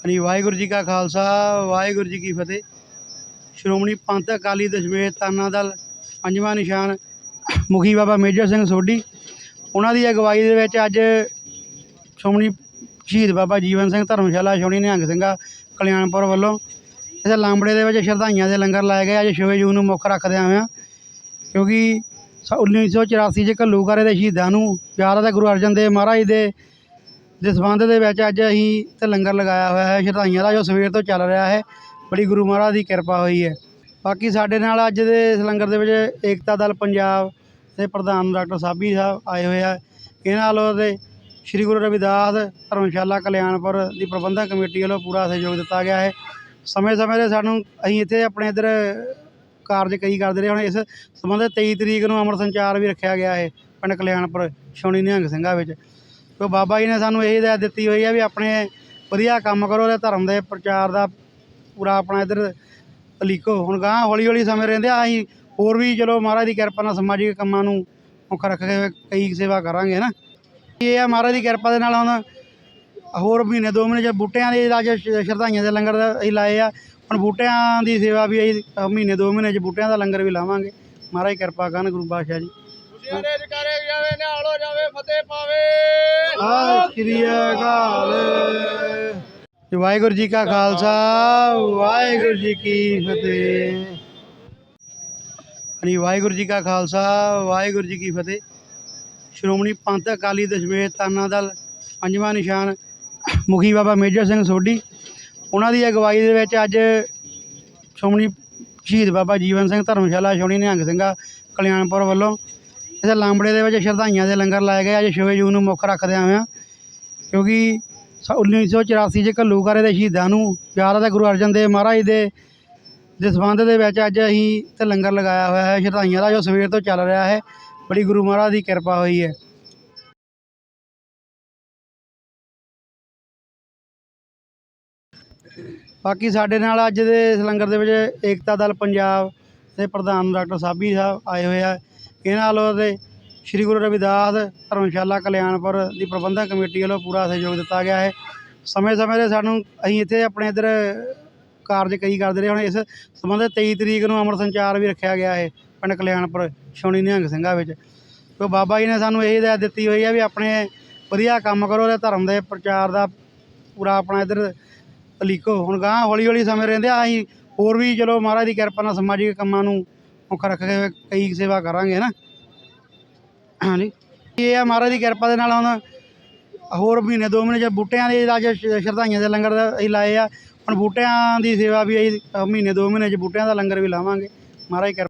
ਹਾਂਜੀ ਵਾਹਿਗੁਰੂ ਜੀ ਕਾ ਖਾਲਸਾ, ਵਾਹਿਗੁਰੂ ਜੀ ਕੀ ਫਤਿਹ। ਸ਼੍ਰੋਮਣੀ ਪੰਥ ਅਕਾਲੀ ਦਸ਼ਮੇਸ਼ ਤਾਨਾ ਦਲ, ਪੰਜਵਾਂ ਨਿਸ਼ਾਨ, ਮੁਖੀ ਬਾਬਾ ਮੇਜਰ ਸਿੰਘ ਸੋਢੀ। ਉਹਨਾਂ ਦੀ ਅਗਵਾਈ ਦੇ ਵਿੱਚ ਅੱਜ ਸ਼੍ਰੋਮਣੀ ਸ਼ਹੀਦ ਬਾਬਾ ਜੀਵਨ ਸਿੰਘ ਧਰਮਸ਼ਾਲਾ, ਸ਼੍ਰੋਮਣੀ ਨਿਹੰਗ ਸਿੰਘਾਂ ਕਲਿਆਣਪੁਰ ਵੱਲੋਂ ਇਸ ਲਾਂਬੜੇ ਦੇ ਵਿੱਚ ਸ਼ਰਧਾਈਆਂ ਦੇ ਲੰਗਰ ਲਾਏ ਗਏ। ਅੱਜ 6 ਜੂਨ ਨੂੰ ਮੁੱਖ ਰੱਖਦੇ ਹੋਇਆਂ ਕਿਉਂਕਿ ਸ- 1984 ਚ ਘੱਲੂਘਾਰੇ ਦੇ ਸ਼ਹੀਦਾਂ ਨੂੰ ਯਾਦ ਹੈ ਗੁਰੂ ਅਰਜਨ ਦੇਵ ਮਹਾਰਾਜ ਦੇ ਦੇ ਸੰਬੰਧ ਦੇ ਵਿੱਚ ਅੱਜ ਅਸੀਂ ਤੇ ਲੰਗਰ ਲਗਾਇਆ ਹੋਇਆ ਹੈ, ਸ਼ਰਧਾਈਆਂ ਦਾ ਜੋ ਸਵੇਰ ਤੋਂ ਚੱਲ ਰਿਹਾ ਹੈ, ਬੜੀ ਗੁਰੂ ਮਹਾਰਾਜ ਦੀ ਕਿਰਪਾ ਹੋਈ ਹੈ। ਬਾਕੀ ਸਾਡੇ ਨਾਲ ਅੱਜ ਦੇ ਇਸ ਲੰਗਰ ਦੇ ਵਿੱਚ ਏਕਤਾ ਦਲ ਪੰਜਾਬ ਦੇ ਪ੍ਰਧਾਨ ਡਾਕਟਰ ਸਾਬੀ ਸਾਹਿਬ ਆਏ ਹੋਏ ਆ। ਇਹਨਾਂ ਵੱਲੋਂ ਦੇ ਸ੍ਰੀ ਗੁਰੂ ਰਵਿਦਾਸ ਧਰਮਸ਼ਾਲਾ ਕਲਿਆਣਪੁਰ ਦੀ ਪ੍ਰਬੰਧਕ ਕਮੇਟੀ ਵੱਲੋਂ ਪੂਰਾ ਸਹਿਯੋਗ ਦਿੱਤਾ ਗਿਆ ਹੈ। ਸਮੇਂ ਸਮੇਂ ਤੇ ਸਾਨੂੰ ਅਸੀਂ ਇੱਥੇ ਆਪਣੇ ਇੱਧਰ ਕਾਰਜ ਕਈ ਕਰਦੇ ਰਹੇ। ਹੁਣ ਇਸ ਸੰਬੰਧ 23 ਤਰੀਕ ਨੂੰ ਅਮਰ ਸੰਚਾਰ ਵੀ ਰੱਖਿਆ ਗਿਆ ਹੈ ਪਿੰਡ ਕਲਿਆਣਪੁਰ, ਛਾਉਣੀ ਨਿਹੰਗ ਸਿੰਘਾਂ ਵਿੱਚ। ਤੋ ਬਾਬਾ ਜੀ ਨੇ ਸਾਨੂੰ ਇਹ ਹਦਾਇਤ ਦਿੱਤੀ ਹੋਈ ਹੈ ਵੀ ਆਪਣੇ ਵਧੀਆ ਕੰਮ ਕਰੋ ਤੇ ਧਰਮ ਦੇ ਪ੍ਰਚਾਰ ਦਾ ਪੂਰਾ ਆਪਣਾ ਇੱਧਰ ਤਲੀਕੋ ਹੁਣ ਗਾਂ ਹੌਲੀ ਹੌਲੀ ਸਮੇਂ ਰਹਿੰਦੇ ਆ, ਅਸੀਂ ਹੋਰ ਵੀ ਚਲੋ ਮਹਾਰਾਜ ਦੀ ਕਿਰਪਾ ਨਾਲ ਸਮਾਜਿਕ ਕੰਮਾਂ ਨੂੰ ਮੁੱਖ ਰੱਖ ਕੇ ਕਈ ਸੇਵਾ ਕਰਾਂਗੇ ਨਾ ਇਹ ਆ ਮਹਾਰਾਜ ਦੀ ਕਿਰਪਾ ਦੇ ਨਾਲ ਹੁਣ ਹੋਰ ਮਹੀਨੇ, ਦੋ ਮਹੀਨੇ ਚ ਬੂਟਿਆਂ ਦੇ ਅੱਜ ਸ਼- ਸ਼ਰਧਾਈਆਂ ਦੇ ਲੰਗਰ ਦਾ ਅਸੀਂ ਲਾਏ ਆ। ਹੁਣ ਬੂਟਿਆਂ ਦੀ ਸੇਵਾ ਵੀ ਅਸੀਂ, ਮਹੀਨੇ, ਦੋ ਮਹੀਨੇ ਚ ਬੂਟਿਆਂ ਦਾ ਲੰਗਰ ਵੀ ਲਾਵਾਂਗੇ। ਮਹਾਰਾਜ ਕਿਰਪਾ ਕਰਨ ਗੁਰੂ ਪਾਤਸ਼ਾਹ ਜੀ। ਜਾਵੇ ਨਿਹਾਲ ਹੋ ਜਾਵੇ, ਫਤਿਹ ਪਾਵੇ। ਸ੍ਰੀ ਅਕਾਲ। ਜੀ ਵਾਹਿਗੁਰੂ ਜੀ ਕਾ ਖਾਲਸਾ, ਵਾਹਿਗੁਰੂ ਜੀ ਕੀ ਫਤਿਹ। ਹਾਂਜੀ ਵਾਹਿਗੁਰੂ ਜੀ ਕਾ ਖਾਲਸਾ, ਵਾਹਿਗੁਰੂ ਜੀ ਕੀ ਫਤਿਹ। ਸ਼੍ਰੋਮਣੀ ਪੰਥ ਅਕਾਲੀ ਦਸ਼ਮੇਸ਼ ਤਾਨਾ ਦਲ, ਪੰਜਵਾਂ ਨਿਸ਼ਾਨ, ਮੁਖੀ ਬਾਬਾ ਮੇਜਰ ਸਿੰਘ ਸੋਢੀ। ਉਹਨਾਂ ਦੀ ਅਗਵਾਈ ਦੇ ਵਿੱਚ ਅੱਜ ਸ਼੍ਰੋਮਣੀ ਸ਼ਹੀਦ ਬਾਬਾ ਜੀਵਨ ਸਿੰਘ ਧਰਮਸ਼ਾਲਾ, ਸ਼੍ਰੋਮਣੀ ਨਿਹੰਗ ਸਿੰਘਾਂ ਕਲਿਆਣਪੁਰ ਵੱਲੋਂ ਇਸ ਲਾਂਬੜੇ ਦੇ ਵਿੱਚ ਸ਼ਰਧਾਈਆਂ ਦੇ ਲੰਗਰ ਲਾਏ ਗਏ ਅੱਜ 6 ਜੂਨ ਨੂੰ ਮੁੱਖ ਰੱਖਦੇ ਹੋਇਆਂ ਕਿਉਂਕਿ ਸ- 1984 ਚ ਘੱਲੂਕਾਰੇ ਦੇ ਸ਼ਹੀਦਾਂ ਨੂੰ ਯਾਦ ਹੈ ਗੁਰੂ ਅਰਜਨ ਦੇਵ ਮਹਾਰਾਜ ਦੇ ਦੇ ਸੰਬੰਧ ਦੇ ਵਿੱਚ ਅੱਜ ਅਸੀਂ ਤੇ ਲੰਗਰ ਲਗਾਇਆ ਹੋਇਆ ਹੈ। ਸ਼ਰਧਾਈਆਂ ਦਾ ਜੋ ਸਵੇਰ ਤੋਂ ਚੱਲ ਰਿਹਾ ਹੈ, ਬੜੀ ਗੁਰੂ ਮਹਾਰਾਜ ਦੀ ਕਿਰਪਾ ਹੋਈ ਹੈ। ਬਾਕੀ ਸਾਡੇ ਨਾਲ ਅੱਜ ਦੇ ਇਸ ਲੰਗਰ ਦੇ ਵਿੱਚ ਏਕਤਾ ਦਲ ਪੰਜਾਬ ਦੇ ਪ੍ਰਧਾਨ ਡਾਕਟਰ ਸਾਬੀ ਸਾਹਿਬ ਆਏ ਹੋਏ ਆ। ਇਹਨਾਂ ਵੱਲੋਂ ਦੇ ਸ੍ਰੀ ਗੁਰੂ ਰਵਿਦਾਸ ਧਰਮਸ਼ਾਲਾ ਕਲਿਆਣਪੁਰ ਦੀ ਪ੍ਰਬੰਧਕ ਕਮੇਟੀ ਵੱਲੋਂ ਪੂਰਾ ਸਹਿਯੋਗ ਦਿੱਤਾ ਗਿਆ ਹੈ। ਸਮੇਂ ਸਮੇਂ ਤੇ ਸਾਨੂੰ ਅਸੀਂ ਇੱਥੇ ਆਪਣੇ ਇੱਧਰ ਕਾਰਜ ਕਈ ਕਰਦੇ ਰਹੇ। ਹੁਣ ਇਸ ਸੰਬੰਧ 23 ਤਰੀਕ ਨੂੰ ਅੰਮ੍ਰਿਤ ਸੰਚਾਰ ਵੀ ਰੱਖਿਆ ਗਿਆ ਹੈ ਪਿੰਡ ਕਲਿਆਣਪੁਰ ਛਾਉਣੀ ਨਿਹੰਗ ਸਿੰਘਾਂ ਵਿੱਚ। ਤੋ ਬਾਬਾ ਜੀ ਨੇ ਸਾਨੂੰ ਇਹ ਹਦਾਇਤ ਦਿੱਤੀ ਹੋਈ ਹੈ ਵੀ ਆਪਣੇ ਵਧੀਆ ਕੰਮ ਕਰੋ ਤੇ ਧਰਮ ਦੇ ਪ੍ਰਚਾਰ ਦਾ ਪੂਰਾ ਆਪਣਾ ਇੱਧਰ ਤਲੀਕੋ ਹੁਣ ਗਾਂ ਹੌਲੀ ਹੌਲੀ ਸਮੇਂ ਰਹਿੰਦੇ ਆ, ਅਸੀਂ ਹੋਰ ਵੀ ਚਲੋ ਮਹਾਰਾਜ ਦੀ ਕਿਰਪਾ ਨਾਲ ਸਮਾਜਿਕ ਕੰਮਾਂ ਨੂੰ ਮੁੱਖ ਰੱਖ ਕੇ ਕਈ ਸੇਵਾ ਕਰਾਂਗੇ ਨਾ? ਹਾਂਜੀ। ਇਹ ਆ ਮਹਾਰਾਜ ਦੀ ਕਿਰਪਾ ਦੇ ਨਾਲ ਹੁਣ ਹੋਰ ਮਹੀਨੇ, ਦੋ ਮਹੀਨੇ ਚ ਬੂਟਿਆਂ ਦੇ ਅੱਜ ਸ਼- ਸ਼ਰਧਾਈਆਂ ਦੇ ਲੰਗਰ ਦਾ ਅਸੀਂ ਲਾਏ ਆ, ਹੁਣ ਬੂਟਿਆਂ ਦੀ ਸੇਵਾ ਵੀ ਅਸੀਂ, ਮਹੀਨੇ, ਦੋ ਮਹੀਨੇ ਚ ਬੂਟਿਆਂ ਦਾ ਲੰਗਰ ਵੀ ਲਾਵਾਂਗੇ। ਮਹਾਰਾਜ ਕਿਰਪਾ